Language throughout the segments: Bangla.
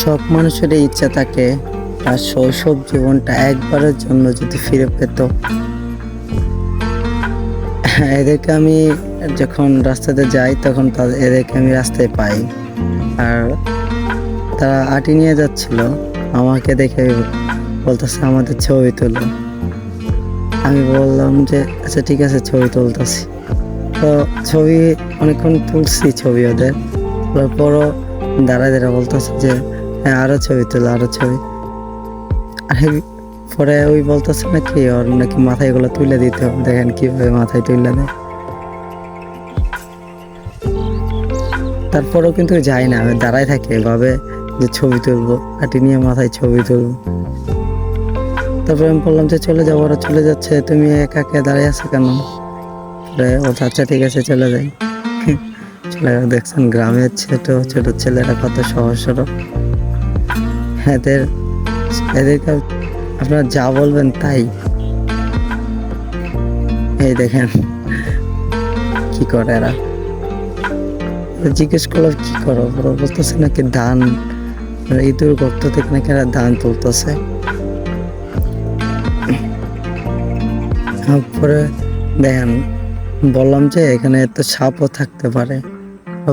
সব মানুষেরই ইচ্ছা থাকে তার শৈশব জীবনটা একবারের জন্য যদি ফিরে পেত। এদেরকে আমি যখন রাস্তাতে যাই, তখন তাদের এদেরকে আমি রাস্তায় পাই। আর তারা আটি নিয়ে যাচ্ছিল, আমাকে দেখে বলতেছে, আমাদের ছবি তুলো। আমি বললাম যে আচ্ছা ঠিক আছে, ছবি তুলতেছি। তো ছবি অনেকক্ষণ তুলছি ছবি ওদের। তোলার পরও দাঁড়ায় দাঁড়া বলতেছে যে হ্যাঁ আরও ছবি তোলো, আরও ছবি। আরে, পরে ওই বলতেছে নাকি ওর নাকি মাথায় এগুলো তুলে দিতে হবে। দেখেন কীভাবে মাথায় তুলে দেয়। তারপরেও কিন্তু যায় না, আমি দাঁড়ায় থাকে ভাবে যে ছবি তুলবো কাটি নিয়ে মাথায় ছবি তুলবো। তারপরে আমি বললাম যে চলে যাব ওরা চলে যাচ্ছে, তুমি একা একা দাঁড়িয়ে আছো কেন? পরে ও আচ্ছা ঠিক আছে, চলে যাই। চলে দেখছেন গ্রামের ছোট ছোট ছেলেরা কত সহজ সরল এদের, এদেরকে আপনারা যা বলবেন তাই। এই দেখেন, কি করে এরা? জিজ্ঞেস করলাম কি করো? ওরা বলতেছে নাকি ধান ইঁদুর গর্ত থেকে নাকি এরা ধান তুলতেছে। তারপরে দেখেন, বললাম যে এখানে তো সাপও থাকতে পারে।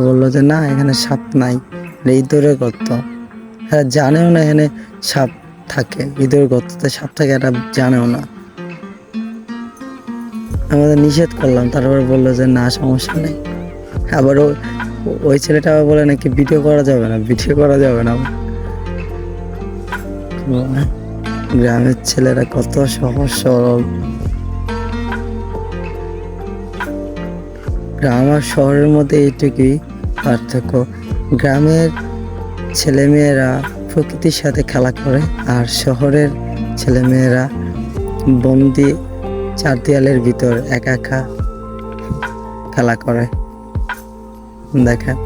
বলল যে, না, এখানে সাপ নাই, এটা ইঁদুরের গর্ত। জানেও না এখানে সাপ থাকে। ইঁদুর গর্ততে সাপ থাকে, এটা জানেও না। আমাদের নিষেধ করলাম, তারপর বলল যে না, সমস্যা নেই। আবার ওই ছেলেটা আবার বলে নাকি ভিডিও করা যাবে না ভিডিও করা যাবে না। গ্রামের ছেলেরা কত সহজ সরল গ্রাম আর শহরের মধ্যে এইটুকুই পার্থক্য। গ্রামের ছেলেমেয়েরা প্রকৃতির সাথে খেলা করে আর শহরের ছেলেমেয়েরা বন্দি চার দেয়ালের ভিতর একা একা খেলা করে। দেখেন,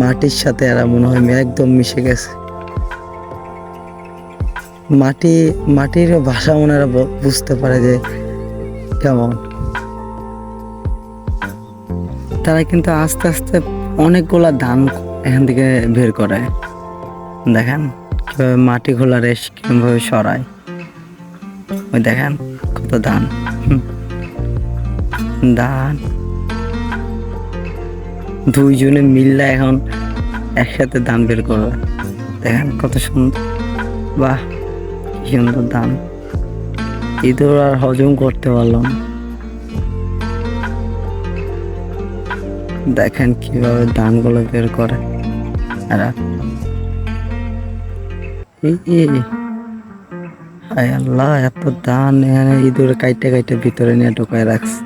মাটির সাথে এরা মনে হয় একদম মিশে গেছে। মাটি, মাটির ভাষা ওনারা বুঝতে পারে যে কেমন। তারা কিন্তু আস্তে আস্তে অনেকগুলা ধান এখান থেকে বের করে। দেখেন, কীভাবে মাটি খোলা রেশ, কীভাবে সরায়। ওই দেখেন, কত ধান। ধান। দুইজনে মিললে এখন একসাথে ধান বের করবে। দেখেন, কত সুন্দর। বাহ সুন্দর ধান। ইঁদুর আর হজম করতে পারলাম না। দেখেন কীভাবে ধানগুলো বের করে। আল্লাহ, এত ধান এখানে ইঁদুরে কাইটে কাইটে ভিতরে নিয়ে ঢুকায় রাখছে।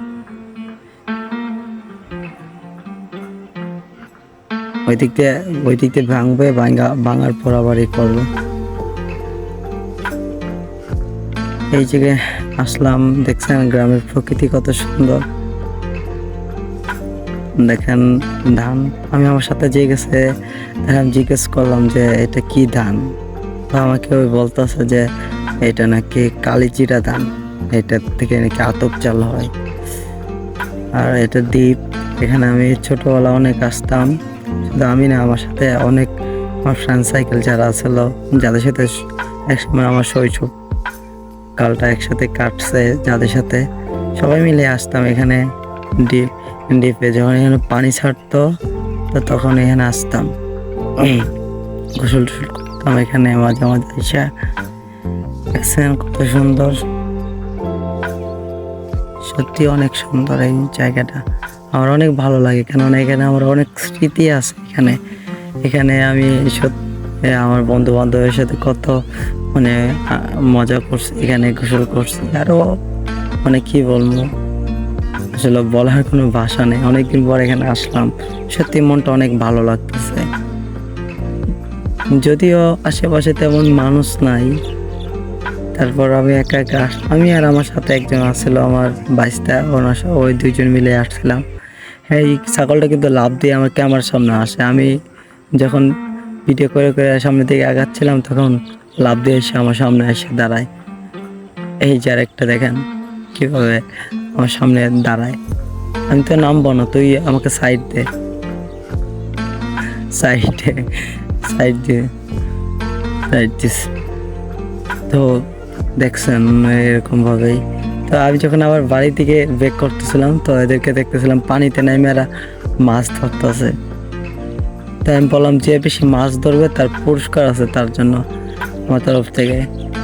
ওই দিক দিয়ে, ওই দিক দিয়ে ভাঙবে, ভাঙা, ভাঙার পর আবার ই করবে। এই জায়গায় আসলাম, দেখছেন গ্রামের প্রকৃতি কত সুন্দর। দেখেন, ধান, আমি আমার সাথে যে গেছে আমি জিজ্ঞেস করলাম যে, এটা কি ধান? আমাকে ওই বলতেছে যে, এটা নাকি কালিজিরা ধান, এটা থেকে নাকি আতপ চাল হয়। আর এটা দ্বীপ, এখানে আমি ছোটবেলা অনেক আসতাম। শুধু আমি না, আমার সাথে অনেক আমার ফ্রেন্ড সাইকেল যারা ছিল, যাদের সাথে একসময় আমার শৈশব কালটা একসাথে কাটছে, যাদের সাথে সবাই মিলে আসতাম এখানে ডিপ ডিপে যখন এখানে পানি ছাড়তো, তো তখন এখানে আসতাম। গোসল টোসল করতাম এখানে মাঝে মাঝে এসে দেখছেন কত সুন্দর। সত্যি অনেক সুন্দর এই জায়গাটা। আমার অনেক ভালো লাগে, কেননা এখানে আমার অনেক স্মৃতি আছে এখানে। এখানে আমি সত্যি আমার বন্ধু বান্ধবের সাথে কত মানে মজা করছি, এখানে গোসল করছি। আরও মানে কি বলব? আসলে বলার কোনো ভাষা নেই। অনেকদিন পর এখানে আসলাম। সত্যি মনটা অনেক ভালো লাগতেছে। যদিও আশেপাশে তেমন মানুষ নাই। তারপর আমি একা একা আমি আর আমার সাথে একজন আসছিল আমার বাইশটা, ওনার ওই দুইজন মিলে আসছিলাম। হ্যাঁ এই ছাগলটা কিন্তু লাভ দিয়ে আমার ক্যামেরার সামনে আসে। আমি যখন ভিডিও করে করে সামনের দিকে আগাচ্ছিলাম, তখন লাভ দিয়ে এসে আমার সামনে এসে দাঁড়ায়। এই যে একটা দেখেন, কীভাবে আমার সামনে দাঁড়ায়। আমি তো নামবো না, তুই আমাকে সাইড দে। সাইডে সাইড দিয়ে রাইট দিস। তো দেখছেন এরকম ভাবেই তো আমি যখন আবার বাড়ি থেকে বেক করতেছিলাম, তো এদেরকে দেখতেছিলাম পানিতে নেমে এরা মাছ ধরতেছে। তাই আমি বললাম, যে বেশি মাছ ধরবে, তার পুরস্কার আছে তার জন্য আমার তরফ থেকে।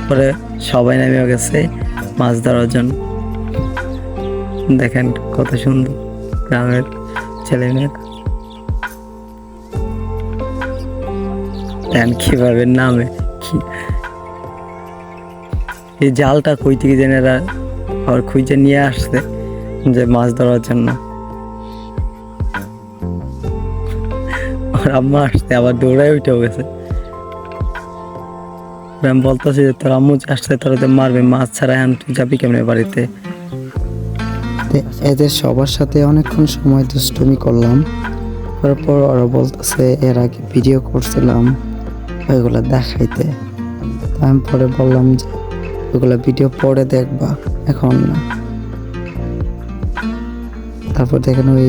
পরে সবাই নেমে গেছে মাছ ধরার জন্য। দেখেন কত সুন্দর গ্রামের ছেলে মেয়েরা দেন কীভাবে নামে, কি এই জালটা কই থেকে জেনে এরা আবার খুঁজে নিয়ে আসছে যে মাছ ধরার জন্য। আর আম্মা আসছে আবার দৌড়ায় উঠেও গেছে। আমি বলতেছি যে তোর আম্মু যে আসছে, তোরা তো মারবে, মাছ ছাড়া এখন তুই যাবি কেমনে বাড়িতে? এদের সবার সাথে অনেকক্ষণ সময় দুষ্টুমি করলাম। তারপর ওরা বলতেছে, এর আগে ভিডিও করছিলাম ওইগুলো দেখাইতে। আমি পরে বললাম যে, ওইগুলো ভিডিও পরে দেখবা, এখন না। তারপর দেখেন ওই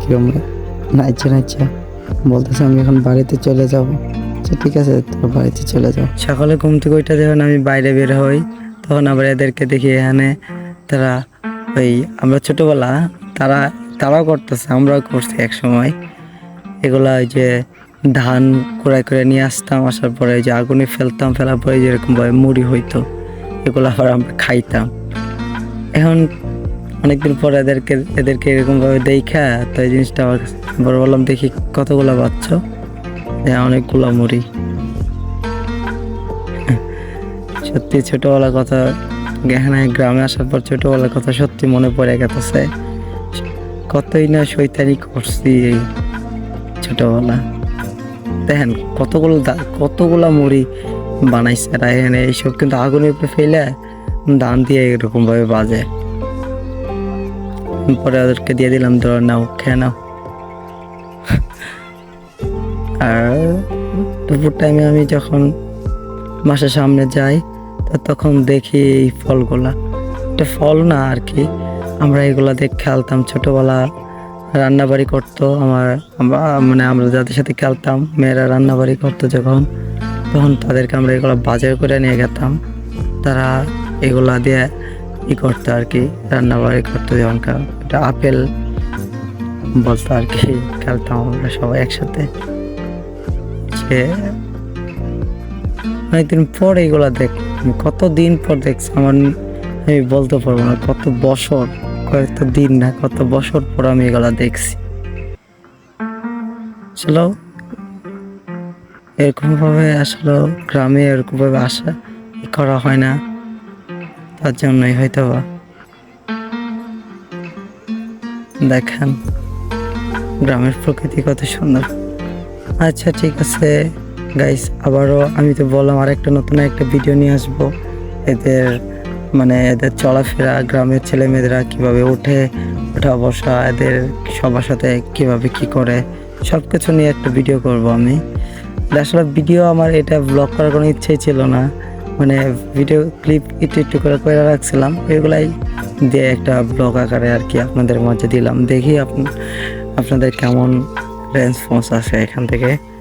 কিরম নাইচে নাইচে বলতেছে, আমি এখন বাড়িতে চলে যাব। আচ্ছা ঠিক আছে, তোর বাড়িতে চলে যাও। সকালে ঘুম থেকে ওইটা যখন আমি বাইরে বের হই, তখন আবার এদেরকে দেখি এখানে তারা ওই আমরা ছোটবেলা তারা, তারাও করতেছে, আমরাও করছি এক সময় এগুলা ওই যে ধান কুড়াই করে নিয়ে আসতাম, আসার পরে যে আগুনে ফেলতাম, ফেলার পরে যেরকম ভাবে মুড়ি হইতো, এগুলো আবার আমরা খাইতাম। এখন অনেকদিন পরে এদেরকে এদেরকে এরকমভাবে দেখা তো এই জিনিসটা আমার বড় বললাম, দেখি কতগুলো বাচ্চা অনেকগুলো মুড়ি। সত্যি ছোটোবেলার কথা এখানে গ্রামে আসার পর ছোটবেলার কথা সত্যি মনে পড়ে গেছে। কতই না শৈতানি করছি এই ছোটবেলা। দেখেন, কতগুলো কতগুলা মুড়ি বানাইছে এরা এখানে এইসব কিন্তু আগুনের উপরে ফেলে দান দিয়ে এরকম ভাবে বাজে। পরে ওদেরকে দিয়ে দিলাম, ধর নাও, খেয়ে নাও। আর দুপুর টাইমে আমি যখন মাসের সামনে যাই তো তখন দেখি এই ফলগুলা। এটা ফল না আর কি। আমরা এগুলা দেখ খেলতাম ছোটবেলা রান্নাবাড়ি করতো আমার মানে আমরা যাদের সাথে খেলতাম, মেয়েরা রান্নাবাড়ি করতো যখন, তখন তাদেরকে আমরা এগুলো বাজার করে নিয়ে গেতাম তারা এগুলা দিয়ে ই করতো আর কি, রান্নাবাড়ি করতো যেমন এটা আপেল বলতো আর কি, খেলতাম আমরা সবাই একসাথে। যে অনেকদিন পর এগুলা দেখ কত দিন পর দেখছি, আমার আমি বলতে পারব না, কত বছর, কয়েকটা দিন না, কত বছর পর আমি এগুলো দেখছি। চলো এরকমভাবে আসলে গ্রামে এরকমভাবে আসা করা হয় না, তার জন্যই হয়তো বা দেখেন, গ্রামের প্রকৃতি কত সুন্দর। আচ্ছা ঠিক আছে। গাইস আবারও আমি তো বললাম আর একটা নতুন একটা ভিডিও নিয়ে আসব। এদের মানে এদের চলাফেরা, গ্রামের ছেলে মেয়েরা কীভাবে ওঠে, ওঠা বসা, এদের সবার সাথে কীভাবে কি করে সব কিছু নিয়ে একটা ভিডিও করব আমি। আসলে ভিডিও আমার এটা ব্লগ করার কোনো ইচ্ছেই ছিল না। মানে ভিডিও ক্লিপ একটু একটু করে করে রাখছিলাম। এগুলাই দিয়ে একটা ব্লগ আকারে আর কি আপনাদের মাঝে দিলাম। দেখি আপন- আপনাদের কেমন রেসপন্স আসে এখান থেকে।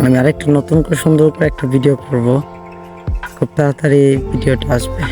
আমি আরেকটা নতুন করে সুন্দর করে একটা ভিডিও করব। খুব তাড়াতাড়ি ভিডিওটা আসবে।